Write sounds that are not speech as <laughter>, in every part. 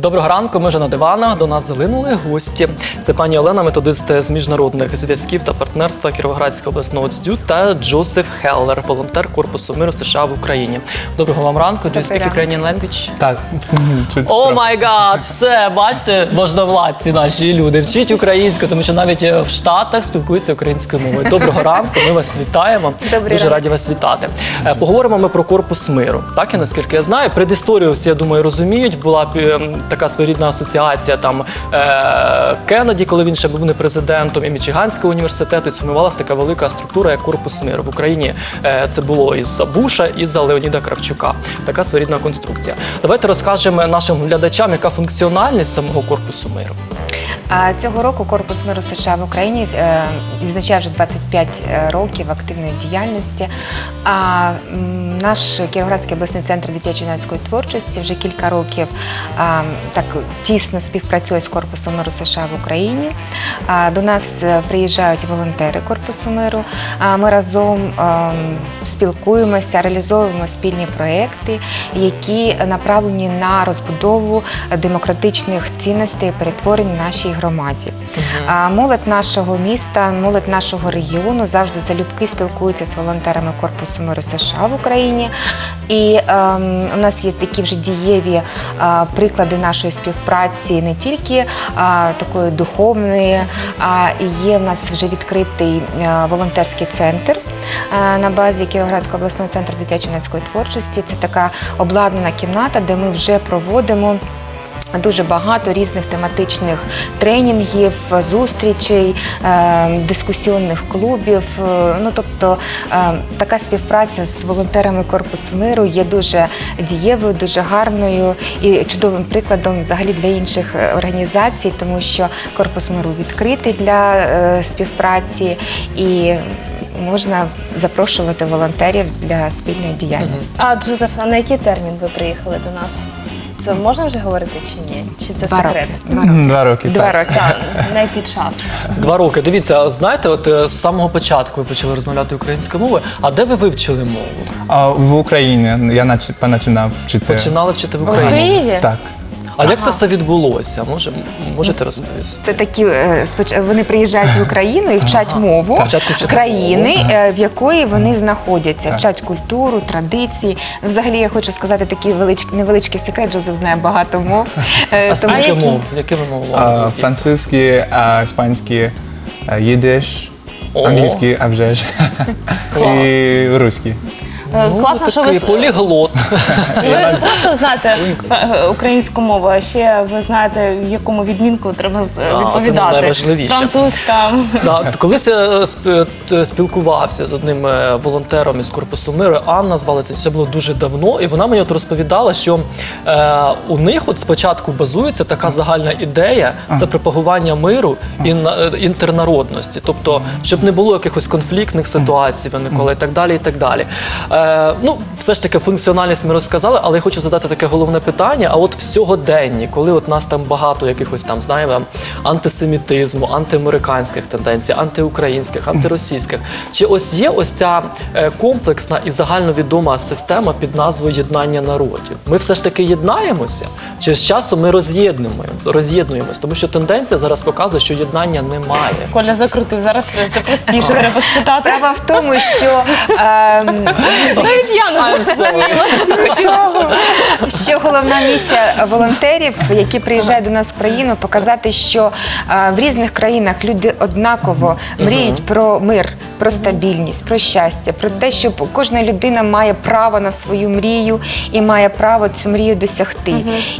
Доброго ранку. Ми вже на диванах. До нас залинули гості. Це пані Олена, методист з міжнародних зв'язків та партнерства Кіровоградського обласного ДЗЮ та Джозеф Хеллер, волонтер Корпусу миру США в Україні. Доброго вам ранку. Do you speak. Ukrainian language? Так, О май гад, все, бачите, можновладці наші люди вчить українську, тому що навіть е, в Штатах спілкуються українською мовою. Доброго ранку, ми вас вітаємо. Добрий Дуже раді вас вітати. Е, Поговоримо ми про корпус миру. Так і наскільки я знаю, предісторію всі, я думаю, розуміють. Була б, е, така своєрідна асоціація там е, Кеннеді, коли він ще був не президентом, і Мічиганського університету, і така велика структура, як корпус миру в Україні. е, Це було із Буша і за Леоніда Кравчука. Така своєрідна конструкція. Давайте розкажемо нашим глядачам, яка функціональність самого корпусу миру. Цього року Корпус миру США в Україні е, відзначає вже 25 років активної діяльності. А наш Кіровоградський обласний центр дитячо-юнацької творчості вже кілька років так тісно співпрацює з Корпусом миру США в Україні. До нас е, приїжджають волонтери Корпусу миру. Ми разом спілкуємося, реалізовуємо спільні проекти, які направлені на розбудову демократичних цінностей і перетворень в нашій громаді. А Молодь нашого міста, молодь нашого регіону завжди залюбки спілкується з волонтерами Корпусу миру США в Україні. І ем, у нас є такі вже дієві е, приклади нашої співпраці не тільки е, такої духовної, а є в нас вже відкритий е, волонтерський центр е, на базі Кіровоградського обласного центру дитячо-юнацької творчості. Це така обладнана кімната, де ми вже проводимо. Дуже багато різних тематичних тренінгів, зустрічей, е, дискусіонних клубів. Е, Ну тобто е, така співпраця з волонтерами Корпусу миру є дуже дієвою, дуже гарною і чудовим прикладом взагалі для інших організацій, тому що Корпус миру відкритий для співпраці і можна запрошувати волонтерів для спільної діяльності. А Джозеф, а на який термін ви приїхали до нас? Це можна вже говорити чи ні? Чи це Два секрет? роки. Два роки. Два роки. Два так. роки. Так, на під час? Два роки. Дивіться, знаєте, от е, з самого початку ви почали розмовляти українською мовою. А де ви вивчили мову? А, в Україні я наче починав вчити. Починали вчити в У Україні? Києві? Так. А як це все відбулося? Може, можете розповісти? Це такі е, споч- вони приїжджають в Україну і вчать мову Спочатку вчать країни, мову. е, в якої вони знаходяться, Так. вчать культуру, традиції. Взагалі, я хочу сказати такий велич- невеличкий секрет. Джозеф знає багато мов. <laughs> Е, А тому- скільки які? мов? Які ви мови? А, володієте? французький, а, іспанський, а, їдиш, О. англійський, а вже ж. І русський. Е, Класно, що ви, такий с- поліглот. ви просто знаєте е, українську мову, а ще ви знаєте, в якому відмінку треба з- це відповідати. найважливіше. Французька. Да, колись я е, сп- т- спілкувався з одним е, волонтером із корпусу миру. Анна звали це все було дуже давно, і вона мені от розповідала, що е, у них от спочатку базується така загальна ідея це пропагування миру і на- е, інтернародності, тобто, щоб не було якихось конфліктних ситуацій виникало і так далі. І так далі. Е, ну, все ж таки, функціональність ми розказали, але я хочу задати таке головне питання. А от в сьогоденні, коли от нас там багато якихось там знаємо антисемітизму, антиамериканських тенденцій, антиукраїнських, антиросійських, чи ось є ось ця е, комплексна і загальновідома система під назвою єднання народів? Ми все ж таки єднаємося, чи з часом ми роз'єднуємо, роз'єднуємось, тому що тенденція зараз показує, що єднання немає. Коля закрутив, зараз це простіше треба спитати. Справа в тому, що, ем, Навіть я не знаю. що головна місія волонтерів, які приїжджають до нас в країну, показати, що в різних країнах люди однаково мріють про мир, про стабільність, про щастя, про те, що кожна людина має право на свою мрію і має право цю мрію досягти.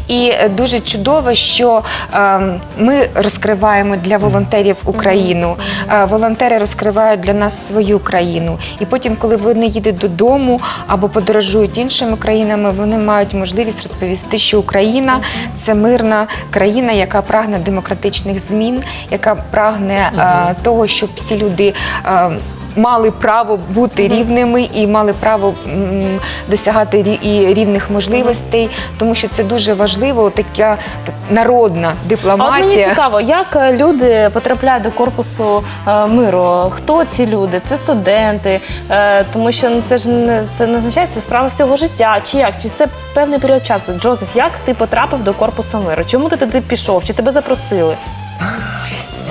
І е, дуже чудово, що е, ми розкриваємо для волонтерів Україну. е, Волонтери розкривають для нас свою країну. І потім, коли вони їдуть додому або подорожують іншими країнами, вони мають можливість розповісти, що Україна це мирна країна, яка прагне демократичних змін, яка прагне е, того, щоб всі люди. е, мали право бути рівними і мали право м, досягати рі- і рівних можливостей, тому що це дуже важливо, така так, народна А от мені цікаво, як е, люди потрапляють до корпусу е, миру? Хто ці люди? Це студенти, е, тому що ну, це ж не це не означає це справа всього життя. Чи як? Чи це певний період часу? Джозеф, як ти потрапив до корпусу миру? Чому ти туди пішов? Чи тебе запросили?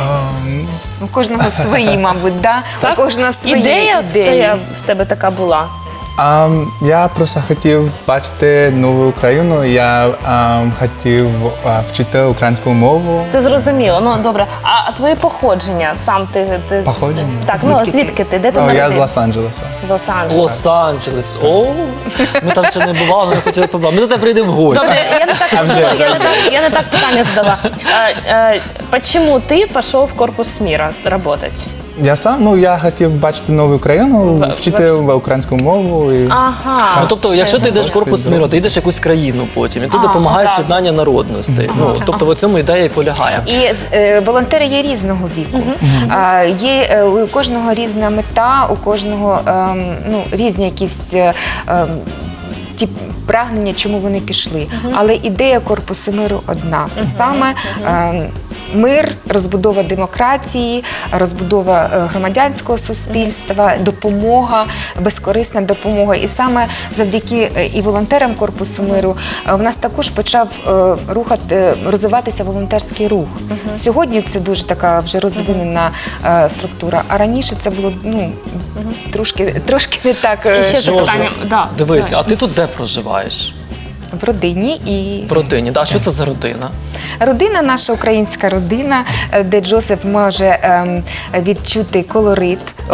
Ем, У кожного свої, мабуть, да? у кожного свої ідея в ідеї. те- в тебе така була. ем, я просто хотів бачити нову Україну. Я ем, хотів е, вчити українську мову. Це зрозуміло. Ну добре. А, а твоє походження? Сам ти, ти з- Походження? Так, ну Звідки ти? звідки ти? Де ти О, я з народився? Лос-Анджелеса. З Лос-Анджелеса. Лос-Анджелес. О, ми там ще не бували, ми хотіли побувати. Ми тебе прийдемо в гості. Добре, я не так, я, не так, я не так питання задала. Е, е, почему ты пошел в корпус мира работать? Я сам ну я хотів бачити нову Україну, В- вчити українську мову і Ага. Ну, тобто, якщо ти йдеш в корпус Досвід, миру, ти йдеш в якусь країну потім, і ти А, допомагаєш єднання народностей. Ну, тобто в цьому ідея і полягає. І е, волонтери є різного віку. А, є е, у кожного різна мета, у кожного ем, ну, різні якісь. е, ем, Ті прагнення, чому вони пішли. Але ідея корпусу миру одна. Це саме ем, мир, розбудова демократії, розбудова е, громадянського суспільства, допомога, безкорисна допомога. І саме завдяки е, і волонтерам корпусу миру е, в нас також почав рухати, розвиватися волонтерський рух. Сьогодні це дуже така вже розвинена структура. А раніше це було ну трошки, трошки не так І ще запитання. Да. Дивись, а ти тут де проживаєш? В родині і В родині. Да? Що це за родина? Родина, наша українська родина, е, де Джозеф може ем, відчути колорит е,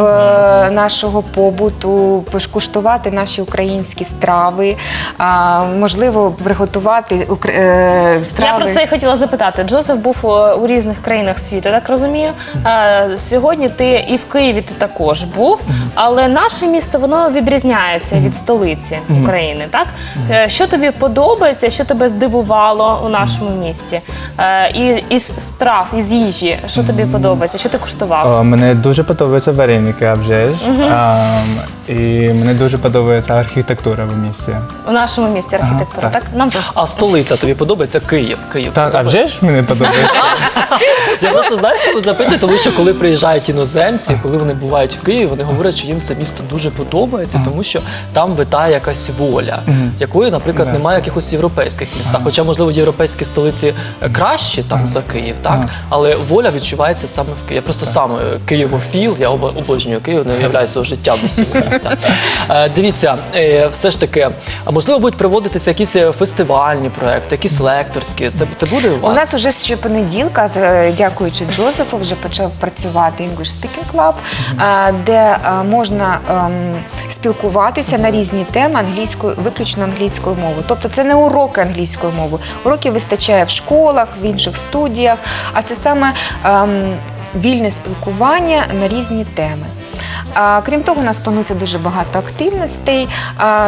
нашого побуту, покуштувати наші українські страви, а, можливо, приготувати укр- е, Я страви. про це і хотіла запитати. Джозеф був е, у різних країнах світу, я так розумію. Е, Сьогодні ти і в Києві ти також був, але наше місто воно відрізняється від столиці України. Так Е, що тобі подобається, що тебе здивувало у нашому місті? Е, І із страв, із їжі, що тобі подобається? Що ти куштував? О, мене дуже подобаються вареники, а вже ж. Ем, і мене дуже подобається архітектура в місті. У нашому місті архітектура, так. так? Нам А столиця тобі подобається Київ. Київ Так, а подобається? вже ж мені подобається. <laughs> Я просто знаєш, чому запитую, тому що коли приїжджають іноземці, коли вони бувають в Києві, вони говорять, що їм це місто дуже подобається, тому що там витає якась воля, якої, наприклад, Да. немає в якихось європейських містах. Хоча, можливо, європейські столиці кращі там за Київ, так але воля відчувається саме в Києві. Я просто сам е, києвофіл, я оба- обожнюю Київ, не уявляю свого життя без цього міста. Дивіться, е, все ж таки, а можливо, будуть проводитися якісь е, фестивальні проекти, якісь лекторські. Це це буде у вас? У нас уже з щопонеділка, з- е, дякуючи Джозефу, вже почав працювати English Speaking Club, де можна ем, спілкуватися на різні теми англійською, виключно англійською мовою. Тобто це не уроки англійської мови. Уроків вистачає в школах, в інших студіях, а це саме ем, вільне спілкування на різні теми. Крім того, у нас планується дуже багато активностей,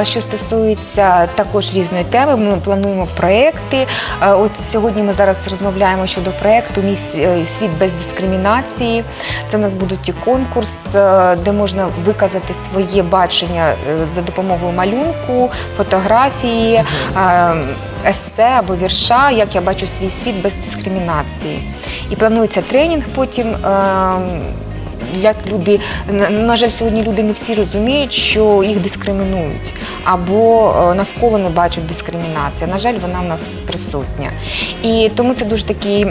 що стосується також різної теми. Ми плануємо проекти. От сьогодні ми зараз розмовляємо щодо проекту Мій е, світ без дискримінації. Це у нас будуть і конкурс, е, де можна виказати своє бачення е, за допомогою малюнку, фотографії, есе або вірша, як я бачу свій світ без дискримінації. І планується тренінг потім. е, як люди на, на жаль, сьогодні люди не всі розуміють, що їх дискримінують, або е, навколо не бачать дискримінації. На жаль, вона в нас присутня. І тому це дуже такий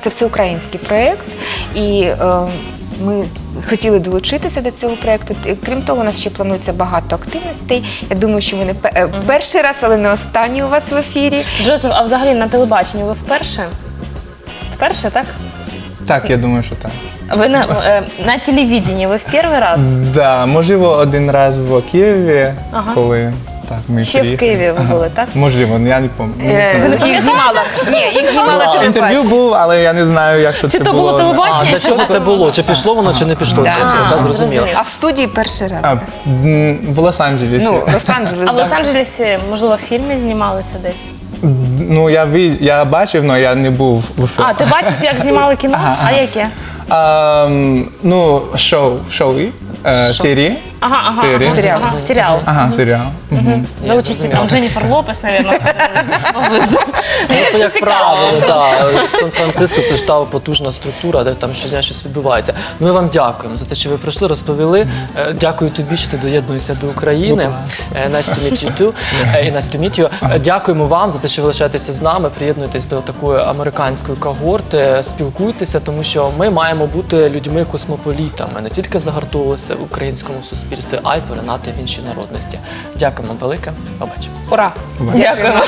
це всеукраїнський проєкт. І е, ми хотіли долучитися до цього проєкту. Крім того, у нас ще планується багато активностей. Я думаю, що ми не е, перший раз, але не останній у вас в ефірі. Джозеф, а взагалі на телебаченні ви вперше? Вперше, так? Так, я думаю, що так. Ви на, е, на телевіденні ви в перший раз? Да, можливо, один раз в Києві, Ага. коли так, ми Ще в приїхали. Києві ви були, так? Можливо, я не пам'ятаю. Е, Їх знімала. Ні, їх знімала. Інтерв'ю телебачення. був, але я не знаю, якщо Чи це то було було. телебачення? А для чого це було? Чи пішло воно, чи не пішло? Да. Це я А, зрозуміло. зрозуміло. А в студії перший раз. А, м, в Лос-Анджелесі. Ну, Лос-Анджелес. А в да. Лос-Анджелесі, можливо, в фільмі знімалися десь? Ну, я, ві- я бачив, але я не був в ефірі. А, ти бачив, як знімали кіно? А яке? А, м, ну, шоу, шоу. Е, Що? серії. Ага, ага, Серії. ага, Серіал. ага, серіал. Ага, серіал. Мгм. За участі там Дженніфер Лопес, навіть. Просто <laughs> як правило, да, в Сан-Франциско це ж та потужна структура, де там щодня щось відбувається. Ми вам дякуємо за те, що ви прийшли, розповіли. Е, Дякую тобі, що ти доєднуєшся до України. Е, Nice to meet you too. Е, І nice to meet you. Е, Дякуємо вам за те, що ви лишаєтеся з нами. Приєднуєтесь до такої американської когорти, спілкуйтеся, тому що ми маємо бути людьми космополітами, не тільки загартовуватися в українському суспільстві, а й поринати в інші народності. Дякуємо велике. Побачимось. Ура! Дякуємо.